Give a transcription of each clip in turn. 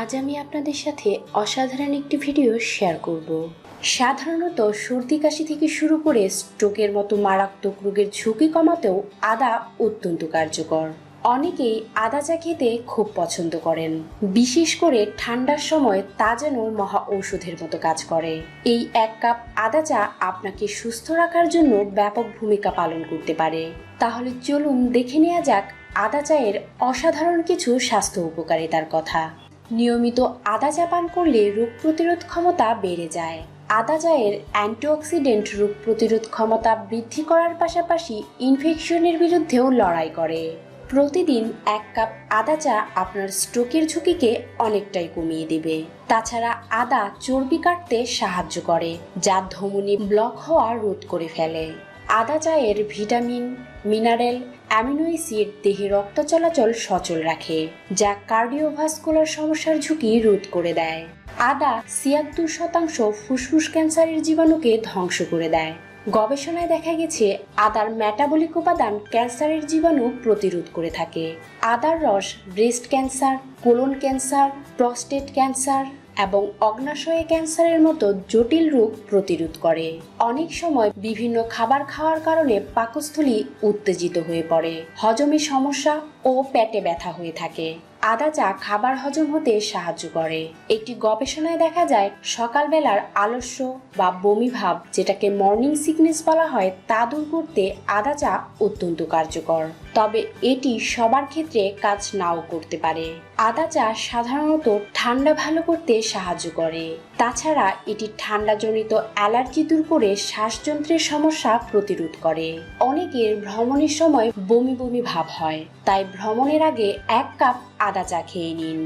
আজ আমি আপনাদের সাথে অসাধারণ একটি ভিডিও শেয়ার করব। সাধারণত সর্দি কাশি থেকে শুরু করে স্ট্রোকের মতো মারাত্মক রোগের ঝুঁকি কমাতেও আদা অত্যন্ত কার্যকর। অনেকেই আদা চা খেতে খুব পছন্দ করেন। বিশেষ করে ঠান্ডার সময় তা যেন মহা ঔষধের মতো কাজ করে। এই এক কাপ আদা চা আপনাকে সুস্থ রাখার জন্য ব্যাপক ভূমিকা পালন করতে পারে। তাহলে চলুন দেখে নেওয়া যাক আদা চায়ের অসাধারণ কিছু স্বাস্থ্য উপকারিতার কথা। নিয়মিত আদা চা পান করলে রোগ প্রতিরোধ ক্ষমতা বেড়ে যায়। আদা চায়ের অ্যান্টিঅক্সিডেন্ট রোগ প্রতিরোধ ক্ষমতা বৃদ্ধি করার পাশাপাশি ইনফেকশনের বিরুদ্ধেও লড়াই করে। প্রতিদিন এক কাপ আদা চা আপনার স্ট্রোকের ঝুঁকিকে অনেকটাই কমিয়ে দেবে। তাছাড়া আদা চর্বি কাটতে সাহায্য করে, যা ধমনী ব্লক হওয়া রোধ করে ফেলে। আদা চায়ের ভিটামিন, মিনারেল, অ্যামিনো দেহে রক্ত চলাচল সচল রাখে, যা কার্ডিওভাস্কুলার সমস্যার ঝুঁকি রোধ করে দেয়। আদা ছিয়াত্তর শতাংশ ফুসফুস ক্যান্সারের জীবাণুকে ধ্বংস করে দেয়। গবেষণায় দেখা গেছে, আদার মেটাবলিক উপাদান ক্যান্সারের জীবাণু প্রতিরোধ করে থাকে। আদার রস breast cancer colon cancer prostate cancer এবং অগ্নাশয়ে ক্যান্সারের মতো জটিল রোগ প্রতিরোধ করে। অনেক সময় বিভিন্ন খাবার খাওয়ার কারণে পাকস্থলী উত্তেজিত হয়ে পড়ে, হজমে সমস্যা ও পেটে ব্যথা হয়ে থাকে। আদা চা খাবার হজম হতে সাহায্য করে। একটি গবেষণায় দেখা যায়, সকালবেলার আলস্য বা বমি ভাব, যেটাকে মর্নিং সিকনেস বলা হয়, তা দূর করতে আদা চা অত্যন্ত কার্যকর। তবে এটি সবার ক্ষেত্রে কাজ নাও করতে পারে। আদা চা সাধারণত ঠান্ডা ভালো করতে সাহায্য করে। তাছাড়া এটি ঠান্ডাজনিত অ্যালার্জি দূর করে শ্বাসযন্ত্রের সমস্যা প্রতিরোধ করে। অনেকের ভ্রমণের সময় বমি বমি ভাব হয়, তাই ভ্রমণের আগে এক কাপ আদা চা খেয়ে নিন।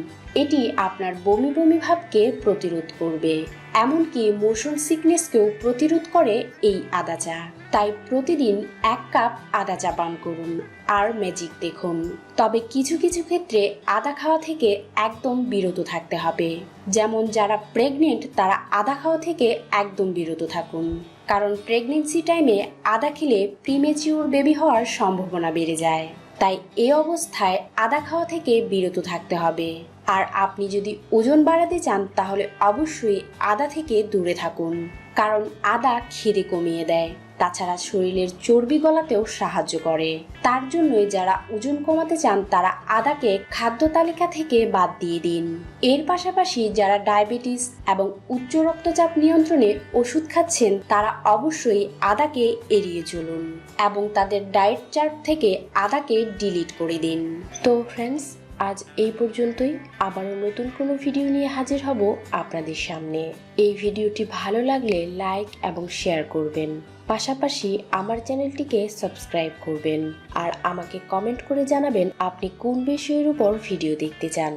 এটি আপনার বমি বমি ভাবকে প্রতিরোধ করবে, এমনকি মোশন সিকনেসকেও প্রতিরোধ করে এই আদা চা। তাই প্রতিদিন এক কাপ আদা চা পান করুন আর ম্যাজিক দেখুন। তবে কিছু কিছু ক্ষেত্রে আদা খাওয়া থেকে একদম বিরত থাকতে হবে। যেমন যারা প্রেগনেন্ট তারা আদা খাওয়া থেকে একদম বিরত থাকুন। কারণ প্রেগনেন্সি টাইমে আদা খেলে প্রিমেচিউর বেবি হওয়ার সম্ভাবনা বেড়ে যায়। তাই এ অবস্থায় আদা খাওয়া থেকে বিরত থাকতে হবে। আর আপনি যদি ওজন বাড়াতে চান, তাহলে অবশ্যই আদা থেকে দূরে থাকুন। কারণ আদা খিদে কমিয়ে দেয়। তাছাড়া শরীরের চর্বি গলাতেও সাহায্য করে। তার জন্যই যারা ওজন কমাতে চান, তারা আদাকে খাদ্য তালিকা থেকে বাদ দিয়ে দিন। এর পাশাপাশি যারা ডায়াবেটিস এবং উচ্চ রক্তচাপ নিয়ন্ত্রণে ওষুধ খাচ্ছেন, তারা অবশ্যই আদাকে এড়িয়ে চলুন এবং তাদের ডায়েট চার্ট থেকে আদাকে ডিলিট করে দিন। তো ফ্রেন্ডস আজ এই পর্যন্তই। আবারও নতুন কোনো ভিডিও নিয়ে হাজির হব আপনাদের সামনে। এই ভিডিওটি ভালো লাগলে লাইক এবং শেয়ার করবেন। পাশাপাশি আমার চ্যানেলটিকে সাবস্ক্রাইব করবেন আর আমাকে কমেন্ট করে জানাবেন আপনি কোন বিষয়ের উপর ভিডিও দেখতে চান।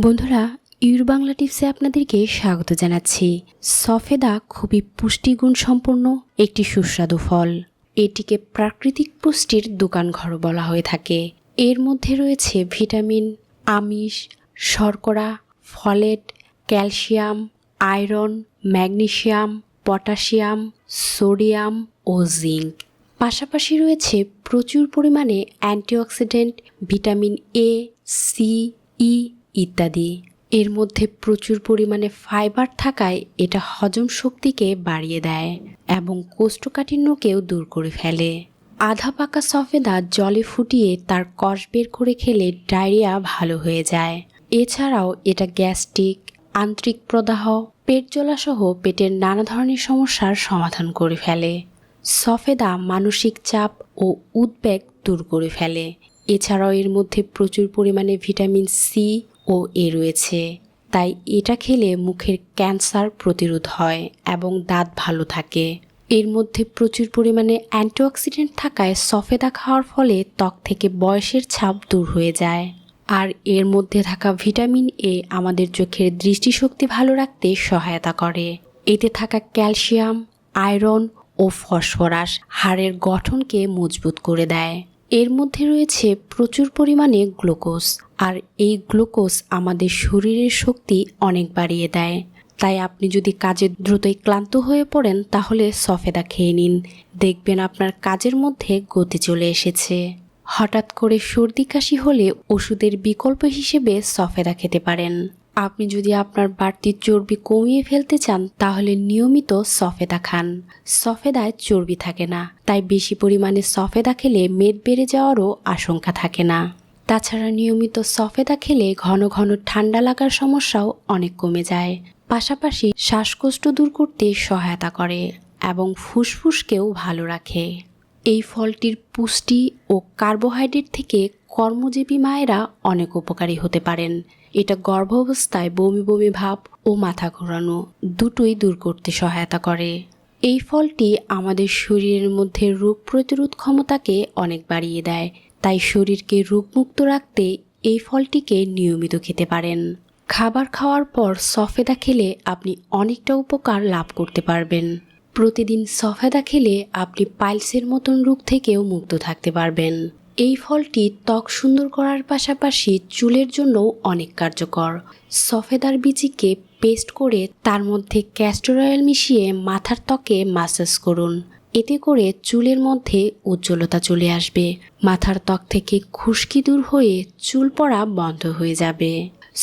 বন্ধুরা, ইউর বাংলা টিপসে আপনাদেরকে স্বাগত জানাচ্ছি। সফেদা খুবই পুষ্টিগুণ সম্পন্ন একটি সুস্বাদু ফল। এটিকে প্রাকৃতিক পুষ্টির দোকান ঘর বলা হয়ে থাকে। এর মধ্যে রয়েছে ভিটামিন, আমিষ, শর্করা, folate, calcium, iron magnesium potassium, sodium ও জিঙ্ক। পাশাপাশি রয়েছে প্রচুর পরিমাণে antioxidant, vitamin A C E ইত্যাদি। এর মধ্যে প্রচুর পরিমাণে ফাইবার থাকায় এটা হজম শক্তিকে বাড়িয়ে দেয় এবং কোষ্ঠকাঠিন্যকেও দূর করে ফেলে। আধা পাকা সফেদা জলে ফুটিয়ে তার কষ বের করে খেলে ডায়রিয়া ভালো হয়ে যায়। এছাড়াও এটা গ্যাস্ট্রিক, আন্তরিক প্রদাহ, পেট জ্বলাসহ পেটের নানা ধরনের সমস্যার সমাধান করে ফেলে। সফেদা মানসিক চাপ ও উদ্বেগ দূর করে ফেলে। এছাড়াও এর মধ্যে প্রচুর পরিমাণে ভিটামিন সি ও এ রয়েছে। তাই এটা খেলে মুখের ক্যান্সার প্রতিরোধ হয় এবং দাঁত ভালো থাকে। এর মধ্যে প্রচুর পরিমাণে অ্যান্টিঅক্সিডেন্ট থাকায় সফেদা খাওয়ার ফলে ত্বক থেকে বয়সের ছাপ দূর হয়ে যায়। আর এর মধ্যে থাকা ভিটামিন এ আমাদের চোখের দৃষ্টিশক্তি ভালো রাখতে সহায়তা করে। এতে থাকা ক্যালসিয়াম, আয়রন ও ফসফরাস হাড়ের গঠনকে মজবুত করে দেয়। এর মধ্যে রয়েছে প্রচুর পরিমাণে গ্লুকোজ। আর এই গ্লুকোজ আমাদের শরীরের শক্তি অনেক বাড়িয়ে দেয়। তাই আপনি যদি কাজে দ্রুতই ক্লান্ত হয়ে পড়েন, তাহলে সফেদা খেয়ে নিন। দেখবেন আপনার কাজের মধ্যে গতি চলে এসেছে। হঠাৎ করে সর্দি কাশি হলে ওষুধের বিকল্প হিসেবে সফেদা খেতে পারেন। আপনি যদি আপনার বাড়তি চর্বি কমিয়ে ফেলতে চান, তাহলে নিয়মিত সফেদা খান। সফেদায় চর্বি থাকে না, তাই বেশি পরিমাণে সফেদা খেলে মেদ বেড়ে যাওয়ারও আশঙ্কা থাকে না। তাছাড়া নিয়মিত সফেদা খেলে ঘন ঘন ঠান্ডা লাগার সমস্যাও অনেক কমে যায়। পাশাপাশি শ্বাসকষ্ট দূর করতে সহায়তা করে এবং ফুসফুসকেও ভালো রাখে। এই ফলটির পুষ্টি ও কার্বোহাইড্রেট থেকে কর্মজীবী মায়েরা অনেক উপকারী হতে পারেন। এটা গর্ভাবস্থায় বমি বমি ভাব ও মাথা ঘোরানো দুটোই দূর করতে সহায়তা করে। এই ফলটি আমাদের শরীরের মধ্যে রোগ প্রতিরোধ ক্ষমতাকে অনেক বাড়িয়ে দেয়। তাই শরীরকে রোগমুক্ত রাখতে এই ফলটিকে নিয়মিত খেতে পারেন। খাবার খাওয়ার পর সফেদা খেলে আপনি অনেকটা উপকার লাভ করতে পারবেন। প্রতিদিন সফেদা খেলে আপনি পাইলসের মতন রোগ থেকেও মুক্ত থাকতে পারবেন। এই ফলটি ত্বক সুন্দর করার পাশাপাশি চুলের জন্যও অনেক কার্যকর। সফেদার বিচিকে পেস্ট করে তার মধ্যে ক্যাস্টর অয়েল মিশিয়ে মাথার ত্বকে মাসাজ করুন। এতে করে চুলের মধ্যে উজ্জ্বলতা চলে আসবে। মাথার ত্বক থেকে খুশকি দূর হয়ে চুল পড়া বন্ধ হয়ে যাবে।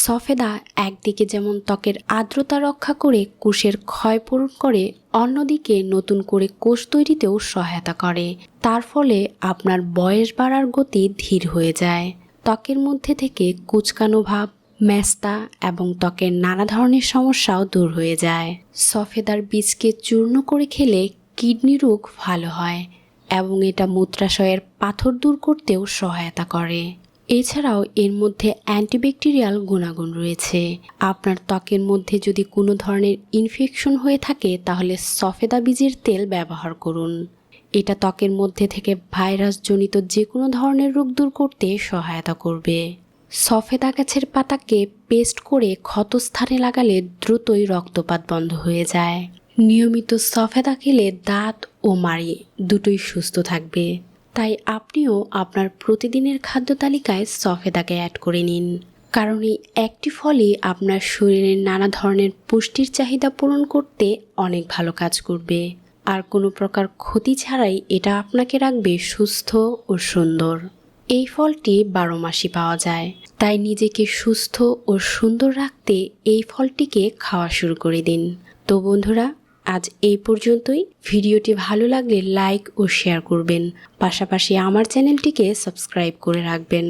সফেদা একদিকে যেমন ত্বকের আর্দ্রতা রক্ষা করে কোষের ক্ষয় পূরণ করে, অন্যদিকে নতুন করে কোষ তৈরিতেও সহায়তা করে। তার ফলে আপনার বয়স বাড়ার গতি ধীর হয়ে যায়। ত্বকের মধ্যে থেকে কুচকানো ভাব ম্যাস্তা এবং ত্বকের নানা ধরনের সমস্যাও দূর হয়ে যায়। সফেদার বীজকে চূর্ণ করে খেলে কিডনি রোগ ভালো হয় এবং এটা মূত্রাশয়ের পাথর দূর করতেও সহায়তা করে। এছাড়াও এর মধ্যে অ্যান্টিব্যাকটেরিয়াল গুণাগুণ রয়েছে। আপনার ত্বকের মধ্যে যদি কোনো ধরনের ইনফেকশন হয়ে থাকে, তাহলে সফেদা বীজের তেল ব্যবহার করুন। এটা ত্বকের মধ্যে থেকে ভাইরাসজনিত যে কোনো ধরনের রোগ দূর করতে সহায়তা করবে। সফেদা গাছের পাতাকে পেস্ট করে ক্ষতস্থানে লাগালে দ্রুতই রক্তপাত বন্ধ হয়ে যায়। নিয়মিত সফেদা খেলে দাঁত ও মাড়ি দুটোই সুস্থ থাকবে। তাই আপনিও আপনার প্রতিদিনের খাদ্য তালিকায় সফেদাকে অ্যাড করে নিন। কারণ এই একটি ফলই আপনার শরীরের নানা ধরনের পুষ্টির চাহিদা পূরণ করতে অনেক ভালো কাজ করবে। আর কোনো প্রকার ক্ষতি ছাড়াই এটা আপনাকে রাখবে সুস্থ ও সুন্দর। এই ফলটি বারো মাসই পাওয়া যায়। তাই নিজেকে সুস্থ ও সুন্দর রাখতে এই ফলটিকে খাওয়া শুরু করে দিন। তো বন্ধুরা আজ এই পর্যন্তই। ভিডিওটি ভালো লাগলে লাইক ও শেয়ার করবেন। পাশাপাশি আমার চ্যানেলটিকে সাবস্ক্রাইব করে রাখবেন।